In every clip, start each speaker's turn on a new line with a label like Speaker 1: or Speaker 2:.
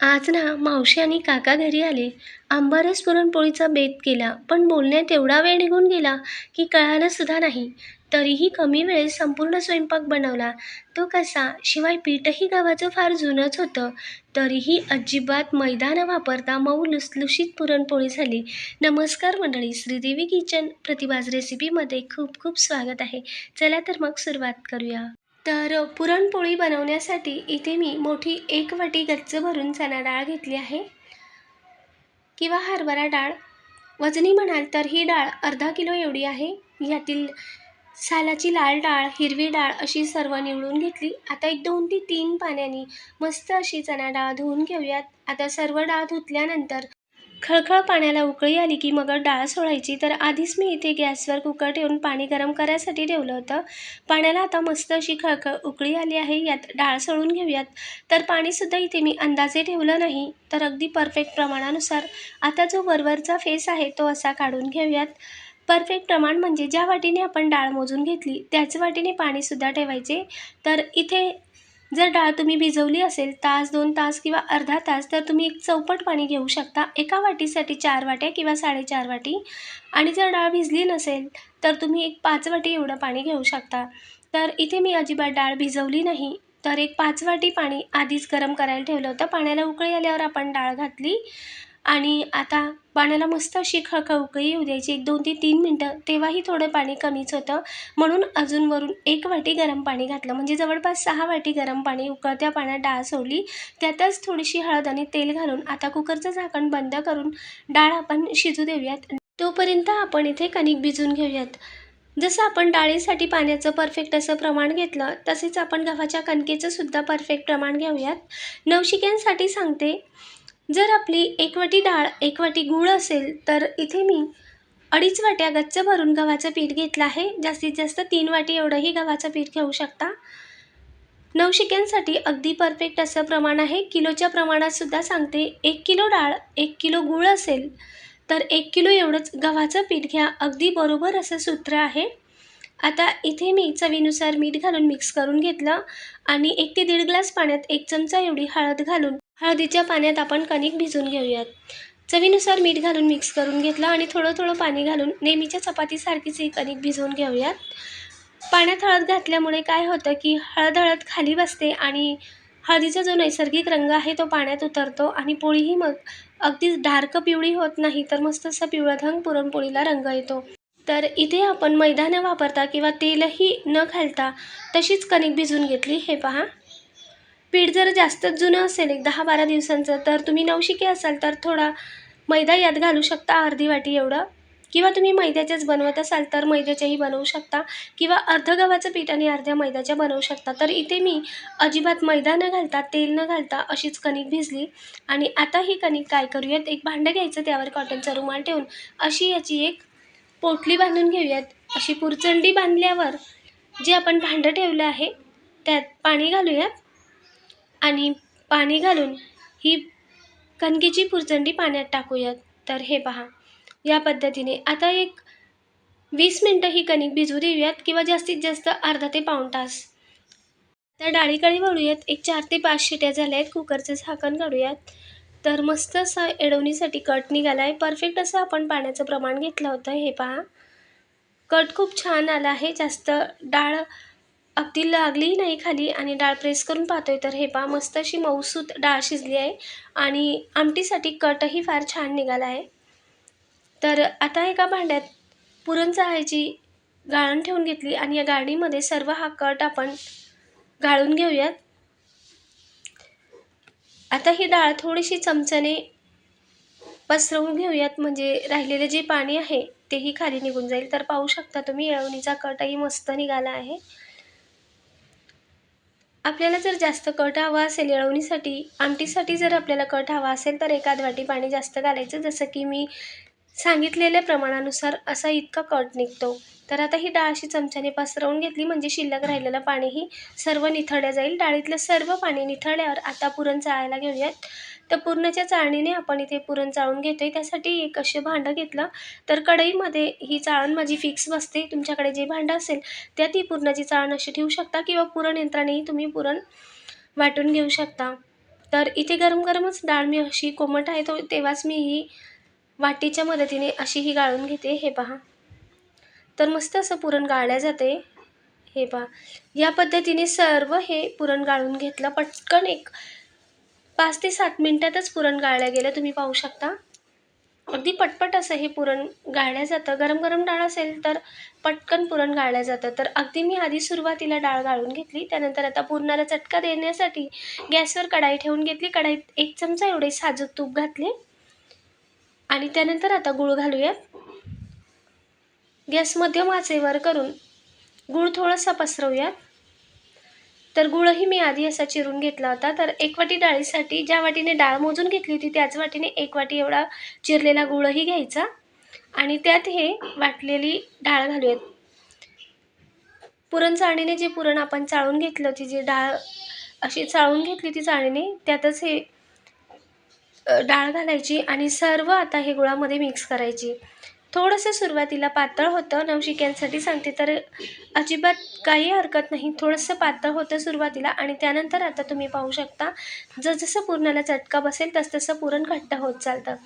Speaker 1: आज ना मावशी आणि काका घरी आले. आंबारस पुरणपोळीचा बेत केला पण बोलण्यात एवढा वेळ निघून गेला की कळालंसुद्धा नाही. तरीही कमी वेळेत संपूर्ण स्वयंपाक बनवला. तो कसा? शिवाय पीठही गव्हाचं फार जुनंच होतं. तरीही अजिबात मैदा न वापरता मऊ लुसलुशीत पुरणपोळी झाली. नमस्कार मंडळी श्रीदेवी किचन प्रतिभाज रेसिपीमध्ये खूप खूप स्वागत आहे. चला तर मग सुरुवात करूया. तर पुरणपोळी बनवण्यासाठी इथे मी मोठी एक वाटी गच्च भरून चणा डाळ घेतली आहे. किंवा हरभरा डाळ. वजनी म्हणाल तर ही डाळ अर्धा किलो एवढी आहे. यातील सालाची लाल डाळ हिरवी डाळ अशी सर्व निवडून घेतली. आता एक दोन ते तीन पाण्याने मस्त अशी चणा डाळ धुवून घेऊयात. आता सर्व डाळ धुतल्यानंतर खळखळ पाण्याला उकळी आली की मग डाळ सोडायची. तर आधीच मी इथे गॅसवर कुकर ठेवून पाणी गरम करायसाठी ठेवलं होतं. पाण्याला आता मस्त अशी खळखळ उकळी आली आहे. यात डाळ सोडून घेऊयात. तर पाणीसुद्धा इथे मी अंदाजे ठेवलं नाही. तर अगदी परफेक्ट प्रमाणानुसार आता जो वरवरचा फेस आहे तो असा काढून घेऊयात. परफेक्ट प्रमाण म्हणजे ज्या वाटीने आपण डाळ मोजून घेतली त्याच वाटीने पाणीसुद्धा ठेवायचे. तर इथे जर डाळ तुम्ही भिजवली असेल तास दोन तास किंवा अर्धा तास तर तुम्ही एक चौपट पाणी घेऊ शकता. एका वाटीसाठी चार वाट्या किंवा साडेचार वाटी. आणि जर डाळ भिजली नसेल तर तुम्ही एक पाच वाटी एवढं पाणी घेऊ शकता. तर इथे मी अजिबात डाळ भिजवली नाही. तर एक पाच वाटी पाणी आधीच गरम करायला ठेवलं होतं. पाण्याला उकळी आल्यावर आपण डाळ घातली. आणि आता पाण्याला मस्त अशी खळखळकळी येऊ द्यायची. एक दोन ते तीन मिनटं तेव्हाही थोडं पाणी कमीच होतं. म्हणून अजून वरून एक वाटी गरम पाणी घातलं. म्हणजे जवळपास सहा वाटी गरम पाणी उकळत्या पाण्यात डाळ सोडली त्यातच थोडीशी हळद आणि तेल घालून आता कुकरचं झाकण बंद करून डाळ आपण शिजू देऊयात. तोपर्यंत आपण इथे कणिक भिजून घेऊयात. जसं आपण डाळीसाठी पाण्याचं परफेक्ट असं प्रमाण घेतलं तसेच आपण गव्हाच्या कणकेचं सुद्धा परफेक्ट प्रमाण घेऊयात. नवशिक्यांसाठी सांगते जर आपली एक वाटी डाळ एक वाटी गूळ असेल तर इथे मी अडीच वाट्या गच्च भरून गव्हाचं पीठ घेतलं आहे. जास्तीत जास्त तीन वाटी एवढंही गव्हाचं पीठ घेऊ शकता. नवशिक्यांसाठी अगदी परफेक्ट असं प्रमाण आहे. किलोच्या प्रमाणातसुद्धा सांगते एक किलो डाळ एक किलो गूळ असेल तर एक किलो एवढंच गव्हाचं पीठ घ्या. अगदी बरोबर असं सूत्र आहे. आता इथे मी चवीनुसार मीठ घालून मिक्स करून घेतलं आणि एक ते दीड ग्लास पाण्यात एक चमचा एवढी हळद घालून हळदीच्या पाण्यात आपण कणिक भिजून घेऊयात. चवीनुसार मीठ घालून मिक्स करून घेतलं आणि थोडं थोडं पाणी घालून नेहमीच्या चपातीसारखीच ही कणिक भिजवून घेऊयात. पाण्यात हळद घातल्यामुळे काय होतं की हळद हळद खाली बसते आणि हळदीचा जो नैसर्गिक रंग आहे तो पाण्यात उतरतो आणि पोळीही मग अगदीच डार्क पिवळी होत नाही तर मस्त असा पिवळा धंग पुरणपोळीला रंग येतो. तर इथे आपण मैदा न वापरता किंवा तेलही न घालता तशीच कणिक भिजून घेतली. हे पहा. पीठ जर जास्तच जुनं असेल एक दहा बारा दिवसांचं तर तुम्ही नवशिके असाल तर थोडा मैदा यात घालू शकता अर्धी वाटी एवढं. किंवा तुम्ही मैद्याच्याच बनवत असाल तर मैद्याच्याही बनवू शकता. किंवा अर्ध गव्हाचं पीठ आणि अर्ध्या मैद्याच्या बनवू शकता. तर इथे मी अजिबात मैदा न घालता तेल न घालता अशीच कणिक भिजली. आणि आता ही कणिक काय करूयात? एक भांडं घ्यायचं त्यावर कॉटनचा रुमाल ठेवून अशी याची एक पोटली बांधून घेऊयात. अशी पुरचंडी बांधल्यावर जे आपण भांडं ठेवलं आहे त्यात पाणी घालूयात. आणि पाणी घालून ही कणकेची पुरचंडी पाण्यात टाकूयात. तर हे पहा या पद्धतीने आता एक वीस मिनटं ही कणिक भिजू देऊयात किंवा जास्तीत जास्त अर्धा ते पाऊण तास. त्या डाळीकडे वळूयात. एक चार ते पाच शिट्या झाल्या आहेत कुकरचं झाकण काढूयात. तर मस्त असा एडवणीसाठी कट निघाला आहे परफेक्ट असं आपण पाण्याचं प्रमाण घेतलं होतं. हे पहा कट खूप छान आला आहे. जास्त डाळ अगदी लागलीही नाही खाली आणि डाळ प्रेस करून पाहतोय. तर हे पहा मस्त अशी मऊसूत डाळ शिजली आहे आणि आमटीसाठी कटही फार छान निघाला आहे. तर आता एका भांड्यात पुरण चाळायची गाळण ठेवून घेतली आणि या गाळणीमध्ये सर्व हा कट आपण गाळून घेऊयात. आता ही डाळ थोडीशी चमच्याने पसरवून घेऊयात म्हणजे राहिलेले जे पाणी आहे तेही खाली निघून जाईल. तर पाहू शकता तुम्ही येळवणीचा कटही मस्त निघाला आहे. आपल्याला जर जास्त कट हवा असेल येळवणीसाठी आमटीसाठी जर आपल्याला कट हवा असेल तर एखाद वाटी पाणी जास्त घालायचं. जसं की मी सांगितलेल्या प्रमाणानुसार असा इतका कट निघतो. तर आता ही डाळ अशी चमच्याने पसरवून घेतली म्हणजे शिल्लक राहिलेलं पाणीही सर्व निथळल्या जाईल. डाळीतलं सर्व पाणी निथळल्यावर आता पुरण चाळायला घेऊयात. तर पुरणाच्या चाळणीने आपण इथे पुरण चाळून घेतो आहे त्यासाठी एक असे भांडं घेतलं तर कढईमध्ये ही चाळण माझी फिक्स बसते. तुमच्याकडे जे भांडं असेल त्यात ही पुरणाची चाळण अशी ठेवू शकता किंवा पुरण यंत्रानेही तुम्ही पुरण वाटून घेऊ शकता. तर इथे गरम गरमच डाळ मी अशी कोमट आहे तो तेव्हाच मी ही वाटीच्या मदतीने अशी ही गाळून घेते. हे पहा. तर मस्त असं पुरण गाळल्या जाते. हे पहा. या पद्धतीने सर्व हे पुरण गाळून घेतलं. पटकन एक पाच ते सात मिनटातच पुरण गाळल्या गेलं. तुम्ही पाहू शकता. अगदी पटपट असं हे पुरण गाळलं जातं. गरम गरम डाळ असेल तर पटकन पुरण गाळल्या जातं. तर अगदी मी आधी सुरुवातीला डाळ गाळून घेतली. त्यानंतर आता पुरणाला चटका देण्यासाठी गॅसवर कढाई ठेवून घेतली. कढाईत एक चमचा एवढे साजूक तूप घातले. आणि त्यानंतर आता गूळ घालूयात. गॅस मध्यम आचेवर करून गूळ थोडासा पसरवूयात. तर गुळही मी आधी असा चिरून घेतला होता. तर एक वाटी डाळीसाठी ज्या वाटीने डाळ मोजून घेतली होती त्याच वाटीने एक वाटी एवढा चिरलेला गुळही घ्यायचा आणि त्यात हे वाटलेली डाळ घालूयात. पुरण चाळणीने जे पुरण आपण चाळून घेतलं होती जी डाळ अशी चाळून घेतली ती चाळणीने त्यातच हे डाळ घालायची आणि सर्व आता हे गुळामध्ये मिक्स करायची. थोडंसं सुरुवातीला पातळ होतं. नवशिक्यांसाठी सांगते तर अजिबात काही हरकत नाही. थोडंसं पातळ होतं सुरुवातीला आणि त्यानंतर आता तुम्ही पाहू शकता जसजसं पुरणाला चटका बसेल तसतसं पुरण घट्ट होत चालतं.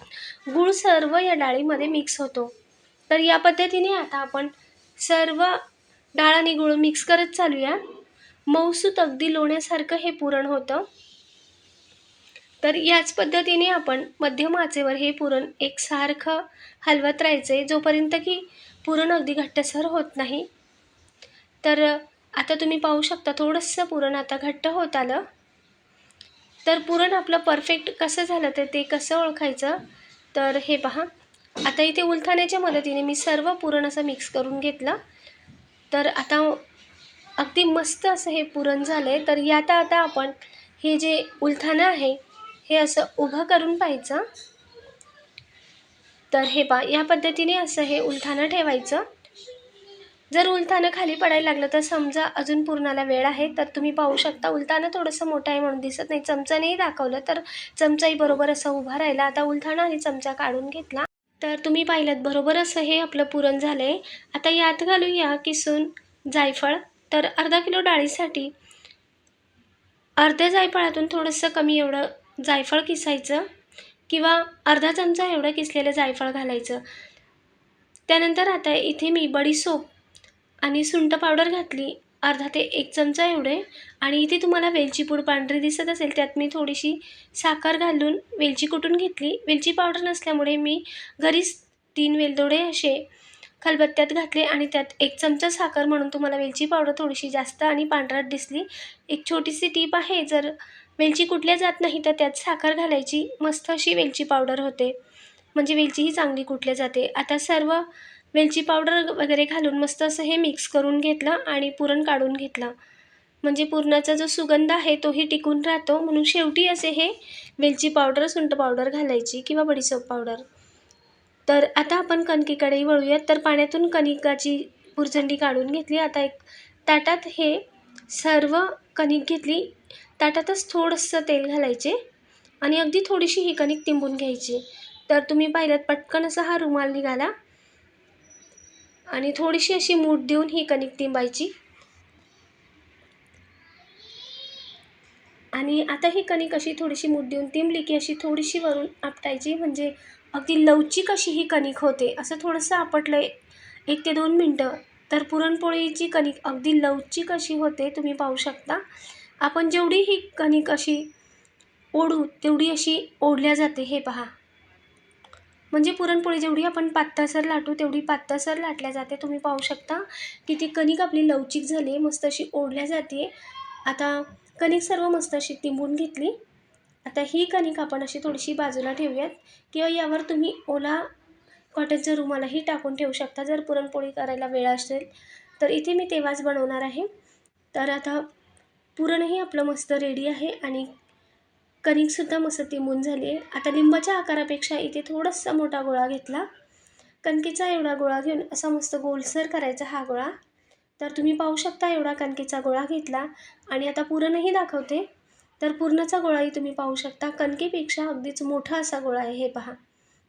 Speaker 1: गूळ सर्व या डाळीमध्ये मिक्स होतो. तर या पद्धतीने आता आपण सर्व डाळ आणि गूळ मिक्स करत चालूया. मऊसूत अगदी लोण्यासारखं हे पुरण होतं. तर याच पद्धतीने आपण मध्यम आचेवर हे पुरण एकसारखं हलवत राहायचं आहे जोपर्यंत की पुरण अगदी घट्टसर होत नाही. तर आता तुम्ही पाहू शकता थोडंसं पुरण आता घट्ट होत आलं. तर पुरण आपलं परफेक्ट कसं झालं तर ते कसं ओळखायचं? तर हे पहा. आता इथे उलथाण्याच्या मदतीने मी सर्व पुरण असं मिक्स करून घेतलं. तर आता अगदी मस्त असं हे पुरण झालं आहे तर यात आता आपण हे जे उलथाणं आहे हे असं उभं करून पाहायचं. तर हे पा या पद्धतीने असं हे उलथानं ठेवायचं. जर उलथानं खाली पडायला लागलं तर समजा अजून पूर्णाला वेळ आहे तर तुम्ही पाहू शकता उलथानं थोडंसं मोठं आहे म्हणून दिसत नाही. चमचानेही दाखवलं तर चमचाही बरोबर असं उभा राहिला. आता उलथाणं आणि चमचा काढून घेतला. तर तुम्ही पाहिलं बरोबर असं हे आपलं पुरण झालं आहे आता यात घालूया किसून जायफळ. तर अर्धा किलो डाळीसाठी अर्ध्या जायफळातून थोडंसं कमी एवढं जायफळ किसायचं किंवा अर्धा चमचा एवढं किसलेलं जायफळ घालायचं. त्यानंतर आता इथे मी बडीसोप आणि सुंठ पावडर घातली. अर्धा ते एक चमचा एवढे. आणि इथे तुम्हाला वेलची पूड पांढरी दिसत असेल त्यात मी थोडीशी साखर घालून वेलची कुटून घेतली. वेलची पावडर नसल्यामुळे मी घरीच तीन वेलदोडे असे खलबत्त्यात घातले आणि त्यात एक चमचा साखर म्हणून तुम्हाला वेलची पावडर थोडीशी जास्त आणि पांढरट दिसली. एक छोटीशी टीप आहे जर वेलची कुठल्या जात नाही तर त्यात साखर घालायची मस्त अशी वेलची पावडर होते. म्हणजे वेलचीही चांगली कुठल्या जाते. आता सर्व वेलची पावडर वगैरे घालून मस्त असं हे मिक्स करून घेतलं आणि पुरण काढून घेतलं. म्हणजे पुरणाचा जो सुगंध आहे तोही टिकून राहतो. म्हणून शेवटी असे हे वेलची पावडर सुंठ पावडर घालायची किंवा बडीसोप पावडर. तर आता आपण कणकीकडे वळूयात. तर पाण्यातून कणिकाची पुरझंडी काढून घेतली. आता एक ताटात हे सर्व कणिक घेतली. ताटातच थोडंसं तेल घालायचे आणि अगदी थोडीशी ही कणिक तिंबून घ्यायची. तर तुम्ही पाहिलं पटकन असा हा रुमाल निघाला. आणि थोडीशी अशी मूठ देऊन ही कणिक तिंबायची. आणि आता ही कणिक अशी थोडीशी मूठ देऊन तिंबली की अशी थोडीशी वरून आपटायची. म्हणजे अगदी लवचिक अशी ही कणिक होते. असं थोडंसं आपटलं एक ते दोन मिनटं. तर पुरणपोळीची कणिक अगदी लवचिक अशी होते तुम्ही पाहू शकता. आपण जेवढी ही कणिक अशी ओढू तेवढी अशी ओढल्या जाते हे पहा. म्हणजे पुरणपोळी जेवढी आपण पातळसर लाटू तेवढी पातळसर लाटल्या जाते तुम्ही पाहू शकता की ती कणिक आपली लवचिक झाली मस्त अशी ओढल्या जाते. आता कणिक सर्व मस्त अशी तिंबून घेतली. आता ही कणिक आपण अशी थोडीशी बाजूला ठेवूयात. किंवा यावर तुम्ही ओला कॉटनच्या रुमालाही टाकून ठेवू शकता. जर पुरणपोळी करायला वेळ असेल तर इथे मी तेव्हाच बनवणार आहे. तर आता पुरणही आपलं मस्त रेडी आहे आणि कणिकसुद्धा मस्त तिंबून झाली आहे. आता लिंबाच्या आकारापेक्षा इथे थोडासा मोठा गोळा घेतला. कणकेचा एवढा गोळा घेऊन असा मस्त गोलसर करायचा हा गोळा. तर तुम्ही पाहू शकता एवढा कणकेचा गोळा घेतला. आणि आता पुरणही दाखवते. तर पुरणाचा गोळाही तुम्ही पाहू शकता. कणकेपेक्षा अगदीच मोठा असा गोळा आहे हे पहा.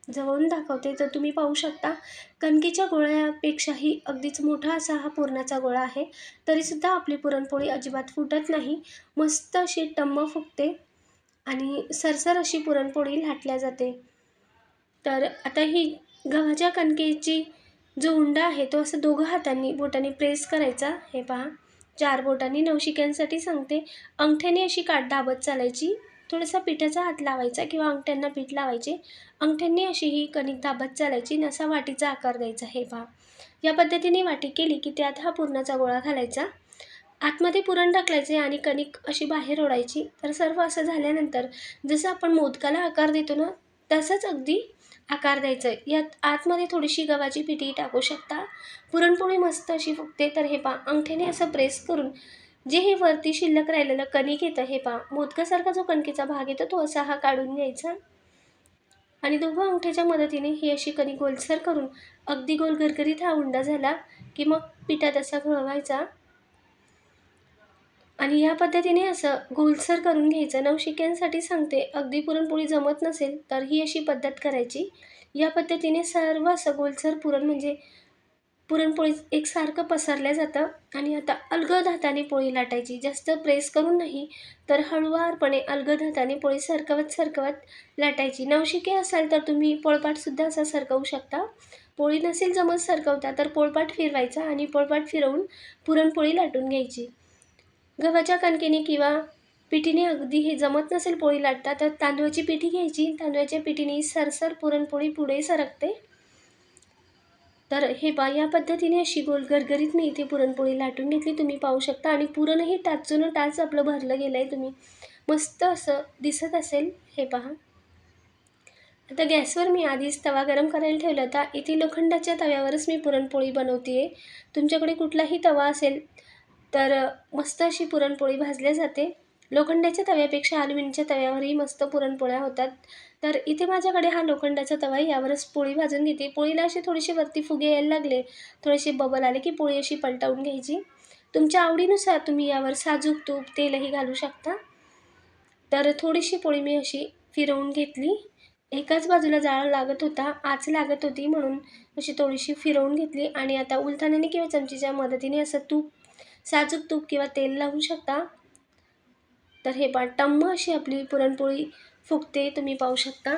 Speaker 1: जवळून दाखवते तर तुम्ही पाहू शकता. कणकेच्या गोळ्यापेक्षाही अगदीच मोठा असा हा पुरणाचा गोळा आहे. तरीसुद्धा आपली पुरणपोळी अजिबात फुटत नाही. मस्त अशी टम्म फुगते आणि सरसर अशी पुरणपोळी लाटल्या जाते. तर आता ही गव्हाच्या कणकेची जो उंडा आहे तो असं दोघं हातांनी बोटांनी प्रेस करायचा. हे पहा चार बोटांनी नवशिक्यांसाठी सांगते. अंगठ्याने अशी काट दाबत चालायची. थोडासा पिठाचा हात लावायचा किंवा अंगठ्यांना पीठ लावायचे. अंगठ्यांनी अशी ही कणिक दाबत चालायची नसा वाटीचा आकार द्यायचा. हे पहा. या पद्धतीने वाटी केली की त्यात हा पुरणाचा गोळा घालायचा. आतमध्ये पुरण टाकलायचे आणि कणिक अशी बाहेर ओढायची. तर सर्व असं झाल्यानंतर जसं आपण मोदकाला आकार देतो ना तसंच अगदी आकार द्यायचा. आहे यात आतमध्ये थोडीशी गव्हाची पिठी टाकू शकता. पुरणपोळी मस्त अशी फुगते. तर हे पा अंगठ्याने असं प्रेस करून जे हे वरती शिल्लक राहिलेलं कणिक येतं हे पहा. मोदकासारखा जो कणकेचा भाग येतो तो असा हा काढून घ्यायचा आणि दोघं अंगठ्याच्या मदतीने ही अशी कणिक गोलसर करून अगदी गोल गरगरीत हा उंडा झाला की मग पिठात असा गळवायचा आणि या पद्धतीने असं गोलसर करून घ्यायचं. नवशिक्यांसाठी सांगते अगदी पुरणपोळी जमत नसेल तर ही अशी पद्धत करायची. या पद्धतीने सर्व असं गोलसर पुरण म्हणजे पुरणपोळी एकसारखं पसरल्या जातं आणि आता अलगद हाताने पोळी लाटायची. जास्त प्रेस करून नाही तर हळुवारपणे अलगद हाताने पोळी सरकवत सरकवत लाटायची. नवशिके असाल तर तुम्ही पोळपाटसुद्धा असा सरकवू शकता. पोळी नसेल जमत सरकवता तर पोळपाट फिरवायचा आणि पोळपाट फिरवून पुरणपोळी लाटून घ्यायची. गव्हाच्या कणकेने किंवा पिठीने अगदी हे जमत नसेल पोळी लाटता तर तांदूळाची पिठी घ्यायची. तांदूळाच्या पिठीने सरसर पुरणपोळी पुढे सरकते. तर हे पा या पद्धतीने अशी गोल गरगरीत मी इथे पुरणपोळी लाटून घेतली. तुम्ही पाहू शकता. आणि पुरणही टाचून टाच आपलं भरलं गेलं आहे तुम्ही मस्त असं दिसत असेल. हे पहा. आता गॅसवर मी आधीच तवा गरम करायला ठेवला होता. इथे लोखंडाच्या तव्यावरच मी पुरणपोळी बनवते आहे तुमच्याकडे कुठलाही तवा असेल तर मस्त अशी पुरणपोळी भाजल्या जाते. लोखंडाच्या तव्यापेक्षा अल्युमिनियमच्या तव्यावरही मस्त पुरणपोळ्या होतात. तर इथे माझ्याकडे हा लोखंडाचा तवा यावरच पोळी भाजून घेते. पोळीला असे थोडेसे वरती फुगे यायला लागले. थोडेसे बबल आले की पोळी अशी पलटवून घ्यायची. तुमच्या आवडीनुसार तुम्ही यावर साजूक तूप तेलही घालू शकता. तर थोडीशी पोळी मी अशी फिरवून घेतली. एकाच बाजूला जाळ लागत होता. आच लागत होती म्हणून अशी थोडीशी फिरवून घेतली. आणि आता उलथाण्याने किंवा चमचीच्या मदतीने असं तूप साजूक तूप किंवा तेल लावू शकता. तर हे पा टम्म अशी आपली पुरणपोळी फुगते तुम्ही पाहू शकता.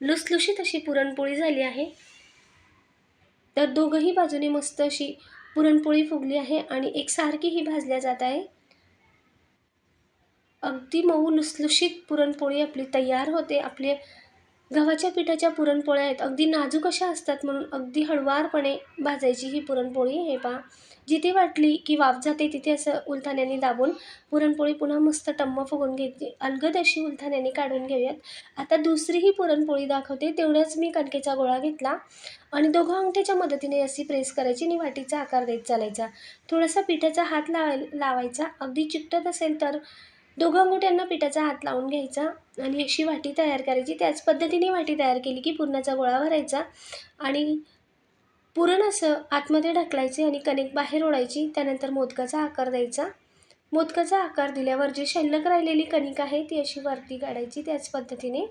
Speaker 1: लुसलुशीत अशी पुरणपोळी झाली आहे. तर दोघंही बाजूने मस्त अशी पुरणपोळी फुगली आहे आणि एकसारखी ही भाजल्या जात आहे. अगदी मऊ लुसलुशीत पुरणपोळी आपली तयार होते. आपले गव्हाच्या पिठाच्या पुरणपोळ्या आहेत. अगदी नाजूक अशा असतात म्हणून अगदी हळुवारपणे भाजायची ही पुरणपोळी हे पहा. जिथे वाटली की वाफ जाते तिथे असं उलथाण्याने दाबून पुरणपोळी पुन्हा मस्त टम्म फुगून घेते. अलगद अशी उलथाण्याने काढून घेऊयात. आता दुसरी ही पुरणपोळी दाखवते. तेवढ्याच मी कणकेचा गोळा घेतला आणि दोघं अंगठ्याच्या मदतीने अशी प्रेस करायची आणि वाटीचा आकार देत चालायचा. थोडासा पिठाचा हात लावाय लावायचा. अगदी चिकटत असेल तर दोघं अंगुठ्यांना पिठाचा हात लावून घ्यायचा आणि अशी वाटी तयार करायची. त्याच पद्धतीने वाटी तयार केली की पुरणाचा गोळा भरायचा आणि पुरण असं आतमध्ये ढकलायचे आणि कणिक बाहेर ओढायची. त्यानंतर मोदकाचा आकार द्यायचा. मोदकाचा आकार दिल्यावर जी शिल्लक राहिलेली कणिक आहे ती अशी वरती काढायची त्याच पद्धतीने.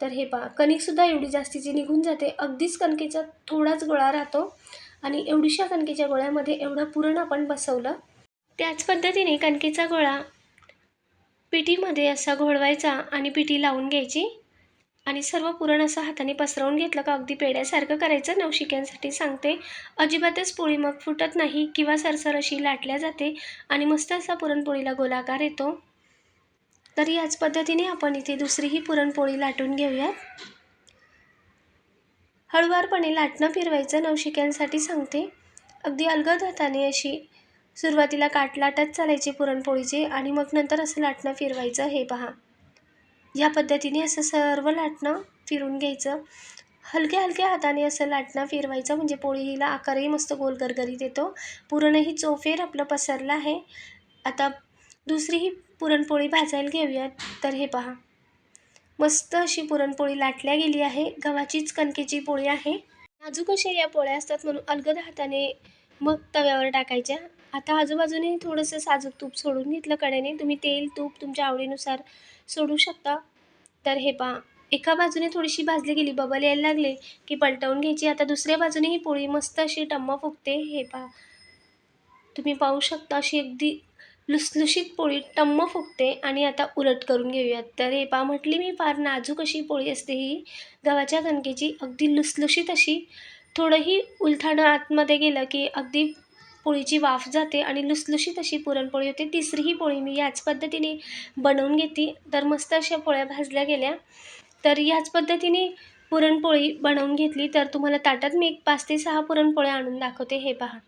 Speaker 1: तर हे पहा कणिकसुद्धा एवढी जास्तीची निघून जाते. अगदीच कणकेचा थोडाच गोळा राहतो आणि एवढीशा कणकेच्या गोळ्यामध्ये एवढं पुरण आपण बसवलं. त्याच पद्धतीने कणकेचा गोळा पिठीमध्ये असा घोळवायचा आणि पिठी लावून घ्यायची. आणि सर्व पुरण असं हाताने पसरवून घेतलं का अगदी पेड्यासारखं करायचं नवशिक्यांसाठी सांगते. अजिबातच पोळी मग फुटत नाही किंवा सरसर अशी लाटल्या जाते आणि मस्त असा पुरणपोळीला गोलाकार येतो. तर याच पद्धतीने आपण इथे दुसरीही पुरणपोळी लाटून घेऊयात. हळुवारपणे लाटणं फिरवायचं नवशिक्यांसाठी सांगते. अगदी अलगद हाताने अशी सुरुवातीला काट लाटत चालायची पुरणपोळीचे आणि मग नंतर असं लाटणं फिरवायचं हे पहा. या पद्धतीने असं सर्व लाटणं फिरून घ्यायचं. हलक्या हलक्या हाताने असं लाटणं फिरवायचं म्हणजे पोळीला आकारही मस्त गोल गरगरीत येतो. पुरणही चोफेर आपलं पसरलं आहे. आता दुसरी ही पुरणपोळी भाजायला घेऊयात तर हे पहा. मस्त अशी पुरणपोळी लाटल्या गेली आहे. गव्हाचीच कणकेची पोळी आहे. नाजूक अशा या पोळ्या असतात म्हणून अलगद हाताने मग तव्यावर टाकायच्या. आता आजूबाजूने थोडंसं साजूक तूप सोडून घेतलं कडेने तुम्ही तेल तूप तुमच्या आवडीनुसार सोडू शकता. तर हे पहा एका बाजूने थोडीशी भाजली गेली बबल यायला लागले की पलटवून घ्यायची. आता दुसऱ्या बाजूने ही पोळी मस्त अशी टम्म फुगते. हे पहा तुम्ही पाहू शकता अशी अगदी लुसलुशीत पोळी टम्म फुगते आणि आता उलट करून घेऊयात. तर हे पा म्हटली मी फार नाजूक अशी पोळी असते ही. गव्हाच्या कणकेची अगदी लुसलुशीत अशी थोडंही उलथाणं आतमध्ये गेलं की अगदी पोळीची वाफ जाते आणि लुसलुशीत अशी पुरणपोळी होते. तिसरीही पोळी मी याच पद्धतीने बनवून घेते. तर मस्त अशा पोळ्या भाजल्या गेल्या. तर याच पद्धतीने पुरणपोळी बनवून घेतली. तर तुम्हाला ताटात मी एक पाच ते सहा पुरणपोळ्या आणून दाखवते. हे पहा.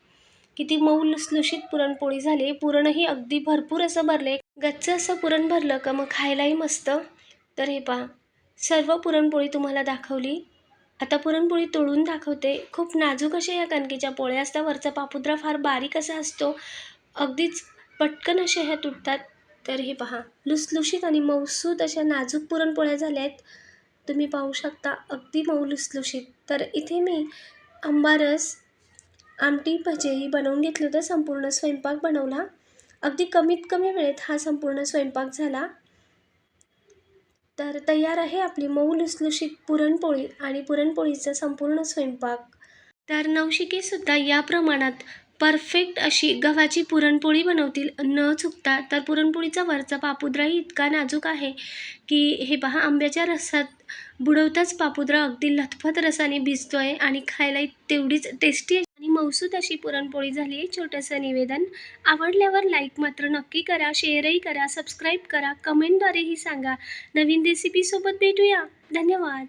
Speaker 1: किती मऊ लुसलुशीत पुरणपोळी झाली. पुरणही अगदी भरपूर असं भरले गच्च असं पुरण भरलं का मग खायलाही मस्त. तर हे पहा. सर्व पुरणपोळी तुम्हाला दाखवली. आता पुरणपोळी तोडून दाखवते. खूप नाजूक अशा या कणकेच्या पोळ्या असतात वरचा पापुद्रा फार बारीक असा असतो. अगदीच पटकन अशा ह्या तुटतात तर हे पहा लुसलुशीत आणि मऊसूत अशा नाजूक पुरणपोळ्या झाल्या आहेत तुम्ही पाहू शकता अगदी मऊ लुसलुशीत. तर इथे मी आंबारस आमटी भजे बनवून घेतलं होतं. संपूर्ण स्वयंपाक बनवला. अगदी कमीत कमी वेळेत हा संपूर्ण स्वयंपाक झाला. तर तयार आहे आपली मऊ लुसलुशीत पुरणपोळी आणि पुरणपोळीचा संपूर्ण स्वयंपाक. तर नवशिकेसुद्धा या प्रमाणात परफेक्ट अशी गव्हाची पुरणपोळी बनवतील न चुकता. तर पुरणपोळीचा वरचा पापुद्राही इतका नाजूक आहे की हे पहा आंब्याच्या रसात बुडवताच पापुद्रा अगदी लथपथ रसाने भिजतो आहे आणि खायलाही तेवढीच टेस्टी आणि मौसूद अशी पुरणपोळी झाली आहे. छोटंसं निवेदन आवडल्यावर लाईक मात्र नक्की करा शेअरही करा सबस्क्राईब करा कमेंटद्वारेही सांगा. नवीन रेसिपीसोबत भेटूया. धन्यवाद.